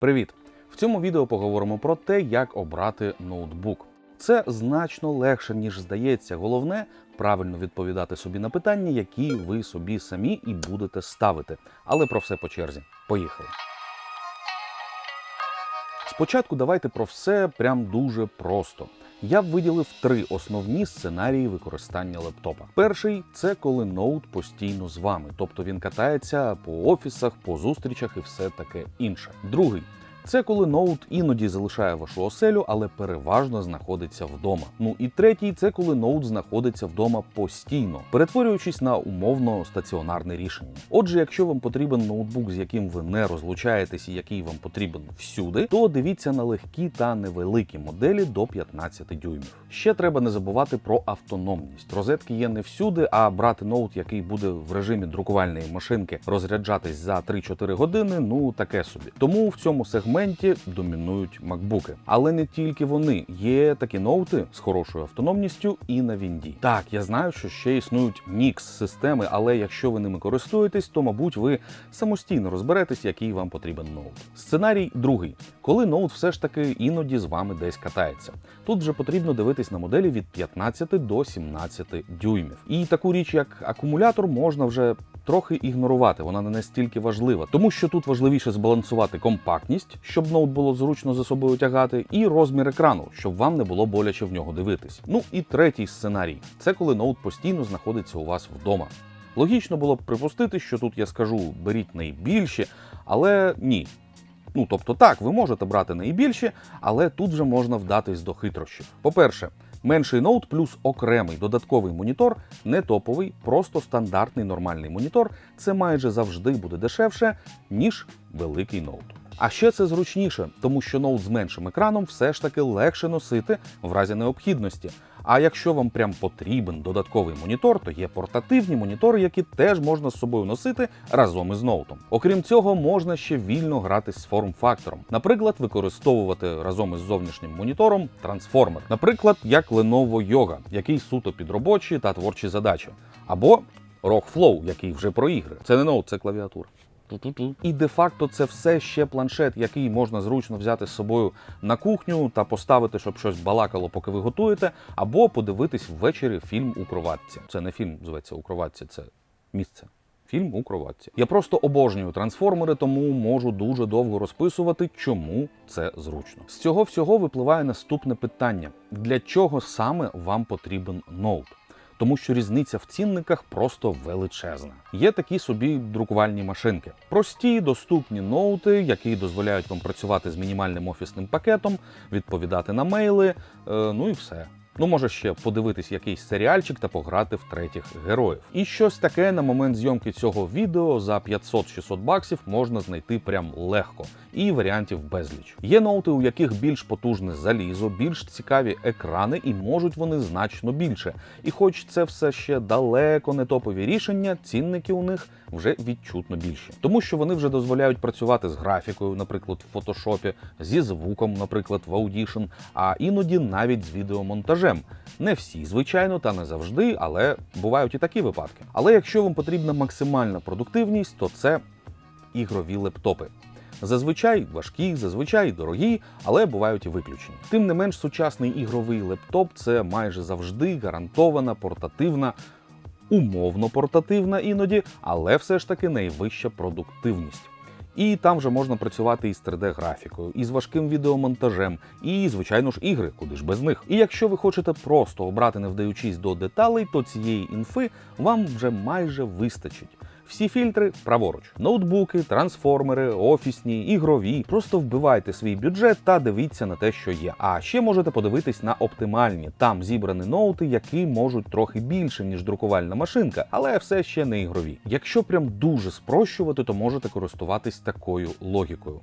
Привіт! В цьому відео поговоримо про те, як обрати ноутбук. Це значно легше, ніж здається. Головне правильно відповідати собі на питання, які ви собі самі і будете ставити. Але про все по черзі. Поїхали. Спочатку давайте про все прям дуже просто. Я б виділив три основні сценарії використання лептопа. Перший це коли ноут постійно з вами, тобто він катається по офісах, по зустрічах і все таке інше. Другий це коли ноут іноді залишає вашу оселю, але переважно знаходиться вдома. Ну і третій це коли ноут знаходиться вдома постійно, перетворюючись на умовно стаціонарне рішення. Отже, якщо вам потрібен ноутбук, з яким ви не розлучаєтесь і який вам потрібен всюди, то дивіться на легкі та невеликі моделі до 15 дюймів. Ще треба не забувати про автономність. Розетки є не всюди, а брати ноут, який буде в режимі друкувальної машинки, розряджатись за 3-4 години, ну таке собі. Тому в цьому сегменті домінують макбуки. Але не тільки вони. Є такі ноути з хорошою автономністю і на Вінді. Так, я знаю, що ще існують Nix системи, але якщо ви ними користуєтесь, то мабуть ви самостійно розберетесь, який вам потрібен ноут. Сценарій другий, коли ноут все ж таки іноді з вами десь катається. Тут вже потрібно дивитись на моделі від 15 до 17 дюймів. І таку річ, як акумулятор, можна вже трохи ігнорувати. Вона не настільки важлива, тому що тут важливіше збалансувати компактність, щоб ноут було зручно за собою тягати, і розмір екрану, щоб вам не було боляче в нього дивитись. Ну і третій сценарій це коли ноут постійно знаходиться у вас вдома. Логічно було б припустити, що тут я скажу беріть найбільші, але ні. Ну тобто так, ви можете брати найбільші, але тут вже можна вдатись до хитрощів. По-перше, менший ноут плюс окремий додатковий монітор, не топовий, просто стандартний нормальний монітор. Це майже завжди буде дешевше, ніж великий ноут. А ще це зручніше, тому що ноут з меншим екраном все ж таки легше носити в разі необхідності. А якщо вам прям потрібен додатковий монітор, то є портативні монітори, які теж можна з собою носити разом із ноутом. Окрім цього, можна ще вільно гратись з форм-фактором. Наприклад, використовувати разом із зовнішнім монітором трансформер, наприклад, як Lenovo Yoga, який суто під робочі та творчі задачі, або ROG який вже про ігри. Це не ноут, це клавіатура. І де-факто це все ще планшет, який можна зручно взяти з собою на кухню та поставити, щоб щось балакало, поки ви готуєте, або подивитись ввечері фільм у кроватці. Це не фільм зветься у кроватці, це місце. Фільм у кроватці. Я просто обожнюю трансформери, тому можу дуже довго розписувати, чому це зручно. З цього всього випливає наступне питання: для чого саме вам потрібен ноут? Тому що різниця в цінниках просто величезна. Є такі собі друкувальні машинки, прості, доступні ноути, які дозволяють вам працювати з мінімальним офісним пакетом, відповідати на мейли, е, ну і все. Ну, може ще подивитись якийсь серіальчик та пограти в третіх героїв. І щось таке на момент зйомки цього відео за 500-600 баксів можна знайти прям легко, і варіантів безліч. Є ноути, у яких більш потужне залізо, більш цікаві екрани, і можуть вони значно більше. І хоч це все ще далеко не топові рішення, цінники у них вже відчутно більші, тому що вони вже дозволяють працювати з графікою, наприклад, в фотошопі, зі звуком, наприклад, в Audition, а іноді навіть з відеомонтажем. Не всі, звичайно, та не завжди, але бувають і такі випадки. Але якщо вам потрібна максимальна продуктивність, то це ігрові лептопи. Зазвичай важкі, зазвичай дорогі, але бувають і виключення. Тим не менш, сучасний ігровий лептоп це майже завжди гарантована портативна, умовно портативна іноді, але все ж таки найвища продуктивність. І там вже можна працювати із 3D-графікою, і з важким відеомонтажем, і, звичайно ж, ігри, куди ж без них. І якщо ви хочете просто обрати, не вдаючись до деталей, то цієї інфи вам вже майже вистачить. Всі фільтри праворуч: ноутбуки, трансформери, офісні, ігрові. Просто вбивайте свій бюджет та дивіться на те, що є. А ще можете подивитись на оптимальні. Там зібрані ноути, які можуть трохи більше, ніж друкувальна машинка, але все ще не ігрові. Якщо прям дуже спрощувати, то можете користуватись такою логікою.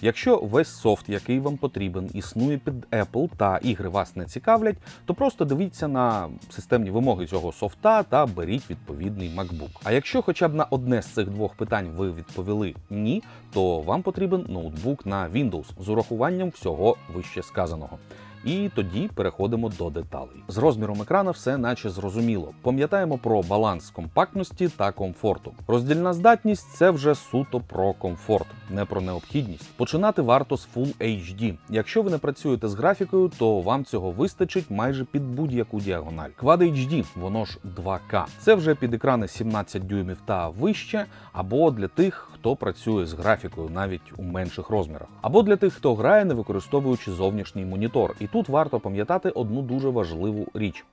Якщо весь софт, який вам потрібен, існує під Apple та ігри вас не цікавлять, то просто дивіться на системні вимоги цього софта та беріть відповідний MacBook. А якщо хоча б на одне з цих двох питань ви відповіли ні, то вам потрібен ноутбук на Windows з урахуванням всього вище сказаного. І тоді переходимо до деталей. З розміром екрана все наче зрозуміло. Пам'ятаємо про баланс компактності та комфорту. Роздільна здатність це вже суто про комфорт, не про необхідність. Починати варто з Full HD. Якщо ви не працюєте з графікою, то вам цього вистачить майже під будь-яку діагональ. Quad HD, воно ж 2К. Це вже під екрани 17 дюймів та вище, або для тих, хто працює з графікою навіть у менших розмірах, або для тих, хто грає, не використовуючи зовнішній монітор. І тут варто пам'ятати одну дуже важливу річ: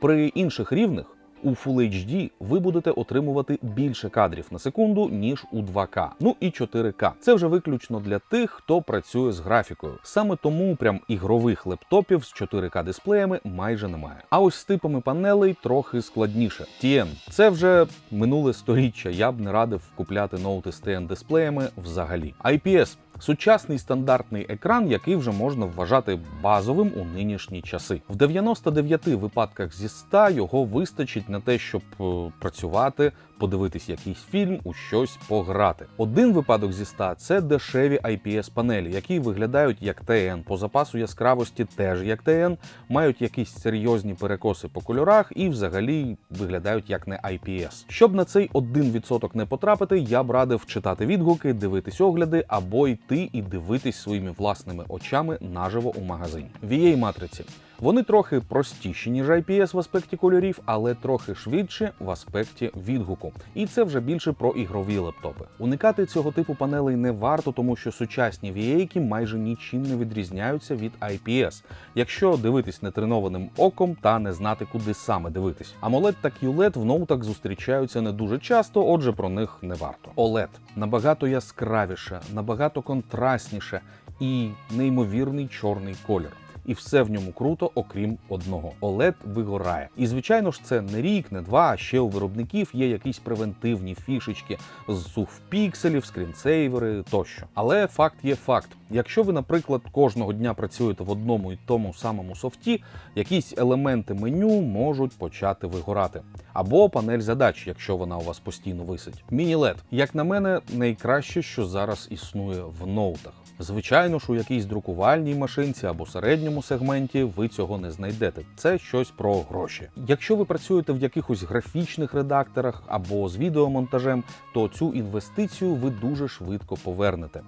при інших рівнях. У Full HD ви будете отримувати більше кадрів на секунду, ніж у 2К. Ну і 4К. Це вже виключно для тих, хто працює з графікою. Саме тому прям ігрових лептопів з 4К дисплеями майже немає. А ось з типами панелей трохи складніше. TN – це вже минуле сторіччя. Я б не радив купляти ноути з TN дисплеями взагалі. IPS Сучасний стандартний екран, який вже можна вважати базовим у нинішні часи. В 99 випадках зі 100 його вистачить на те, щоб е, працювати, подивитись якийсь фільм, у щось пограти. Один випадок зі 100 – це дешеві IPS панелі, які виглядають як ТН, по запасу яскравості теж як ТН, мають якісь серйозні перекоси по кольорах і взагалі виглядають як не IPS. Щоб на цей 1% не потрапити, я б радив читати відгуки, дивитись огляди або йти і дивитись своїми власними очами наживо у магазині. VA матриці. Вони трохи простіші, ніж IPS в аспекті кольорів, але трохи швидше в аспекті відгуку. І це вже більше про ігрові лептопи. Уникати цього типу панелей не варто, тому що сучасні VA майже нічим не відрізняються від IPS, якщо дивитись нетренованим оком та не знати, куди саме дивитись. AMOLED та QLED в ноутах зустрічаються не дуже часто, отже, про них не варто. OLED набагато яскравіше, набагато контрастніше і неймовірний чорний колір і все в ньому круто, окрім одного. OLED вигорає. І звичайно ж, це не рік, не два. а Ще у виробників є якісь превентивні фішечки з сувпікселів, скрінсейвери тощо. Але факт є факт. Якщо ви, наприклад, кожного дня працюєте в одному і тому самому софті, якісь елементи меню можуть почати вигорати. Або панель задач, якщо вона у вас постійно висить. Міні-LED, як на мене, найкраще, що зараз існує в ноутах. Звичайно ж, у якійсь друкувальній машинці або середньому сегменті ви цього не знайдете. Це щось про гроші. Якщо ви працюєте в якихось графічних редакторах або з відеомонтажем, то цю інвестицію ви дуже швидко повернете.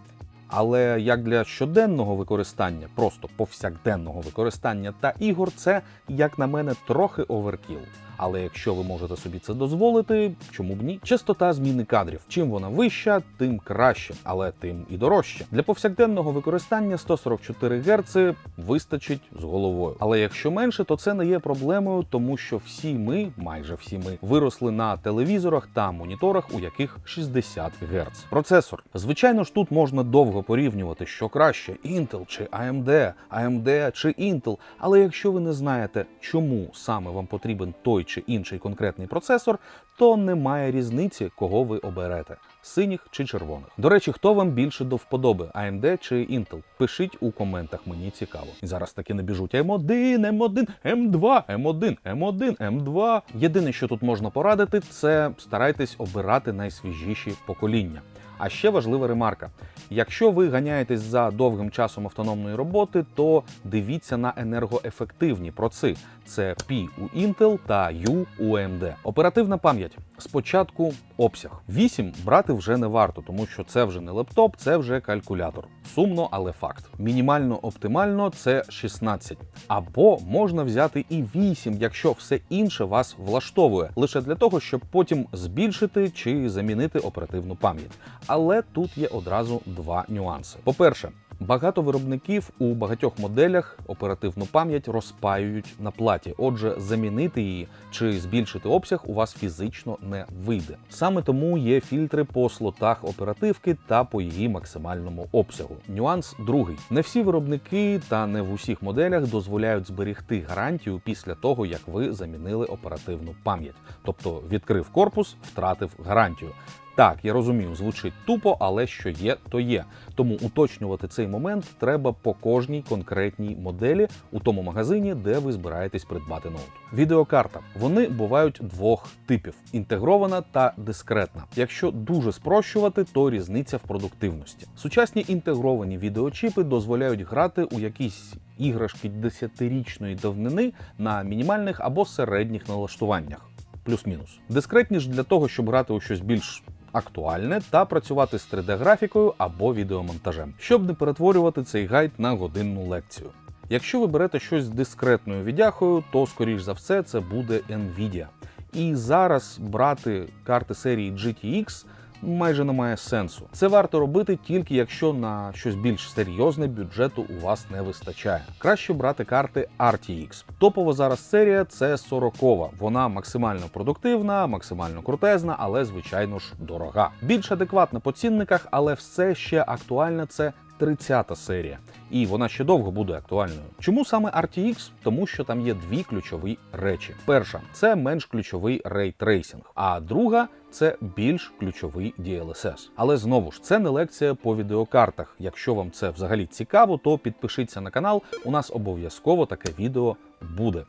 Але як для щоденного використання, просто повсякденного використання та ігор, це, як на мене, трохи оверкіл. Але якщо ви можете собі це дозволити, чому б ні? Частота зміни кадрів. Чим вона вища, тим краще, але тим і дорожче. Для повсякденного використання 144 Гц вистачить з головою. Але якщо менше, то це не є проблемою, тому що всі ми, майже всі ми, виросли на телевізорах та моніторах, у яких 60 Гц. Процесор. Звичайно ж, тут можна довго порівнювати, що краще: Intel чи AMD, AMD чи Intel. Але якщо ви не знаєте, чому саме вам потрібен той чи інший конкретний процесор, то немає різниці, кого ви оберете синіх чи червоних. До речі, хто вам більше до вподоби AMD чи Intel? Пишіть у коментах, мені цікаво. І зараз таки не біжуть М1, М1, М2, М1, М1, М2. Єдине, що тут можна порадити, це старайтесь обирати найсвіжіші покоління. А ще важлива ремарка: якщо ви ганяєтесь за довгим часом автономної роботи, то дивіться на енергоефективні проци. Це P у Intel та U у AMD. Оперативна пам'ять. Спочатку обсяг. 8 брати вже не варто, тому що це вже не лептоп, це вже калькулятор. Сумно, але факт. Мінімально оптимально це 16. Або можна взяти і 8, якщо все інше вас влаштовує, лише для того, щоб потім збільшити чи замінити оперативну пам'ять. Але тут є одразу два нюанси. По-перше, Багато виробників у багатьох моделях оперативну пам'ять розпаюють на платі. Отже, замінити її чи збільшити обсяг у вас фізично не вийде. Саме тому є фільтри по слотах оперативки та по її максимальному обсягу. Нюанс другий: не всі виробники та не в усіх моделях дозволяють зберігти гарантію після того, як ви замінили оперативну пам'ять. Тобто відкрив корпус, втратив гарантію. Так, я розумію, звучить тупо, але що є, то є. Тому уточнювати цей момент треба по кожній конкретній моделі у тому магазині, де ви збираєтесь придбати ноут. Відеокарта. Вони бувають двох типів: інтегрована та дискретна. Якщо дуже спрощувати, то різниця в продуктивності. Сучасні інтегровані відеочіпи дозволяють грати у якісь іграшки 10-річної давнини на мінімальних або середніх налаштуваннях, плюс-мінус. Дискретні ж для того, щоб грати у щось більш актуальне та працювати з 3D-графікою або відеомонтажем, щоб не перетворювати цей гайд на годинну лекцію. Якщо ви берете щось з дискретною відяхою, то скоріш за все це буде Nvidia. І зараз брати карти серії GTX майже немає сенсу. Це варто робити тільки якщо на щось більш серйозне бюджету у вас не вистачає. Краще брати карти RTX. Топова зараз серія це 40 Вона максимально продуктивна, максимально крутезна, але звичайно ж дорога. Більш адекватна по цінниках, але все ще актуальна це 30 серія, і вона ще довго буде актуальною. Чому саме RTX? Тому що там є дві ключові речі: перша це менш ключовий рейтрейсинг, а друга це більш ключовий DLSS. Але знову ж це не лекція по відеокартах. Якщо вам це взагалі цікаво, то підпишіться на канал. У нас обов'язково таке відео буде.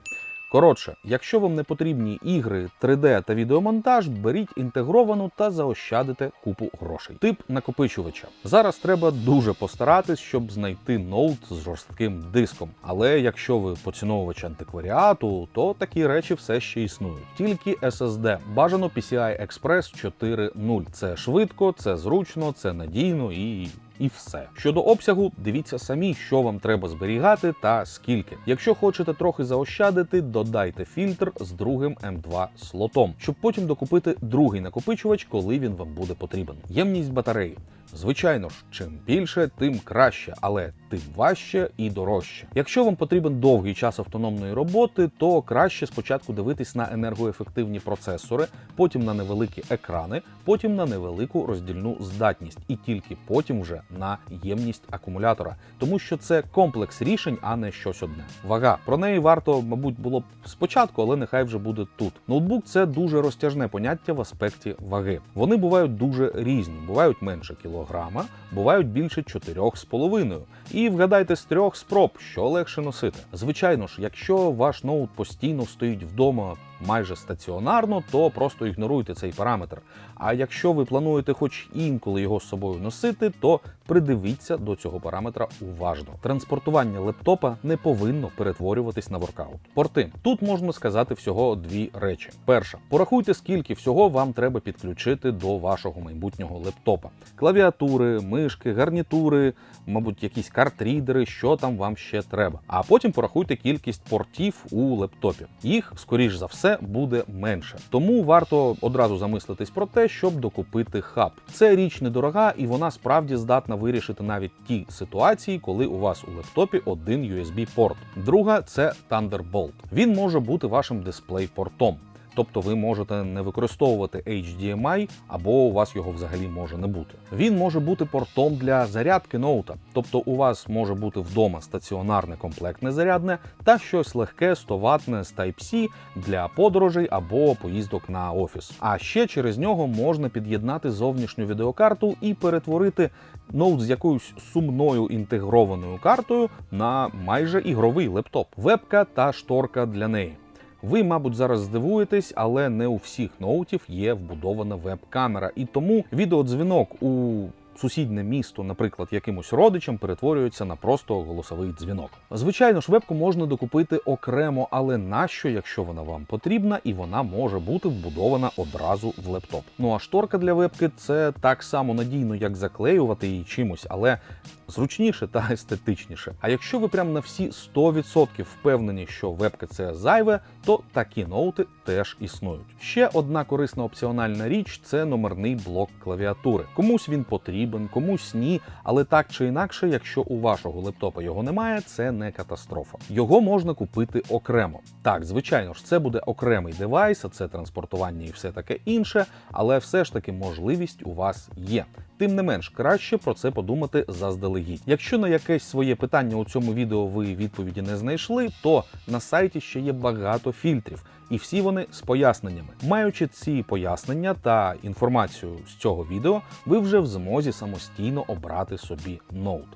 Коротше, якщо вам не потрібні ігри, 3D та відеомонтаж, беріть інтегровану та заощадите купу грошей. Тип накопичувача. Зараз треба дуже постаратись, щоб знайти ноут з жорстким диском. Але якщо ви поціновувач антикваріату, то такі речі все ще існують. Тільки SSD. Бажано PCI Express 4.0. Це швидко, це зручно, це надійно і і все. Щодо обсягу, дивіться самі, що вам треба зберігати та скільки. Якщо хочете трохи заощадити, додайте фільтр з другим М2 слотом, щоб потім докупити другий накопичувач, коли він вам буде потрібен. Ємність батареї. Звичайно ж, чим більше, тим краще, але тим важче і дорожче. Якщо вам потрібен довгий час автономної роботи, то краще спочатку дивитись на енергоефективні процесори, потім на невеликі екрани, потім на невелику роздільну здатність, і тільки потім вже на ємність акумулятора, тому що це комплекс рішень, а не щось одне. Вага про неї варто, мабуть, було б спочатку, але нехай вже буде тут. Ноутбук це дуже розтяжне поняття в аспекті ваги. Вони бувають дуже різні, бувають менше кілограма, бувають більше 4,5. І вгадайте з трьох спроб, що легше носити. Звичайно ж, якщо ваш ноут постійно стоїть вдома майже стаціонарно, то просто ігноруйте цей параметр. А якщо ви плануєте хоч інколи його з собою носити, то придивіться до цього параметра уважно. Транспортування лептопа не повинно перетворюватись на воркаут. Порти тут можна сказати всього дві речі: перша, порахуйте, скільки всього вам треба підключити до вашого майбутнього лептопа: клавіатури, мишки, гарнітури, мабуть, якісь картрідери, що там вам ще треба. А потім порахуйте кількість портів у лептопі. Їх, скоріш за все, буде менше. Тому варто одразу замислитись про те, щоб докупити хаб. Це річ недорога, і вона справді здатна вирішити навіть ті ситуації, коли у вас у лептопі один USB-порт. Друга це Thunderbolt. Він може бути вашим дисплей-портом. Тобто ви можете не використовувати HDMI, або у вас його взагалі може не бути. Він може бути портом для зарядки ноута, тобто у вас може бути вдома стаціонарне комплектне зарядне та щось легке 100 ватне з Type-C для подорожей або поїздок на офіс. А ще через нього можна під'єднати зовнішню відеокарту і перетворити ноут з якоюсь сумною інтегрованою картою на майже ігровий лептоп, вебка та шторка для неї. Ви, мабуть, зараз здивуєтесь, але не у всіх ноутів є вбудована веб-камера, і тому відеодзвінок у сусіднє місто, наприклад, якимось родичам, перетворюється на просто голосовий дзвінок. Звичайно ж, вебку можна докупити окремо, але нащо, якщо вона вам потрібна, і вона може бути вбудована одразу в лептоп. Ну а шторка для вебки це так само надійно, як заклеювати її чимось, але зручніше та естетичніше. А якщо ви прям на всі 100% впевнені, що вебка це зайве, то такі ноути теж існують. Ще одна корисна опціональна річ це номерний блок клавіатури. Комусь він потрібен, комусь ні. Але так чи інакше, якщо у вашого лептопа його немає, це не катастрофа. Його можна купити окремо. Так, звичайно ж, це буде окремий девайс, це транспортування і все таке інше, але все ж таки можливість у вас є. Тим не менш, краще про це подумати заздалегідь. Якщо на якесь своє питання у цьому відео ви відповіді не знайшли, то на сайті ще є багато фільтрів, і всі вони з поясненнями. Маючи ці пояснення та інформацію з цього відео, ви вже в змозі самостійно обрати собі ноут.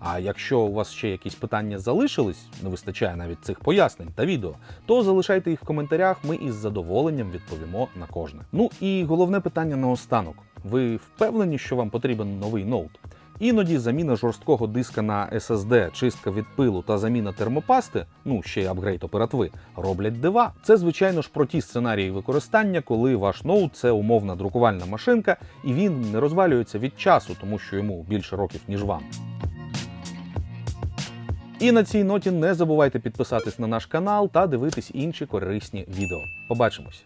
А якщо у вас ще якісь питання залишились, не вистачає навіть цих пояснень та відео, то залишайте їх в коментарях. Ми із задоволенням відповімо на кожне. Ну і головне питання наостанок: ви впевнені, що вам потрібен новий ноут? Іноді заміна жорсткого диска на SSD, чистка від пилу та заміна термопасти, ну ще й апгрейд оперативи, роблять дива. Це звичайно ж про ті сценарії використання, коли ваш ноут це умовна друкувальна машинка, і він не розвалюється від часу, тому що йому більше років ніж вам. І на цій ноті не забувайте підписатись на наш канал та дивитись інші корисні відео. Побачимось!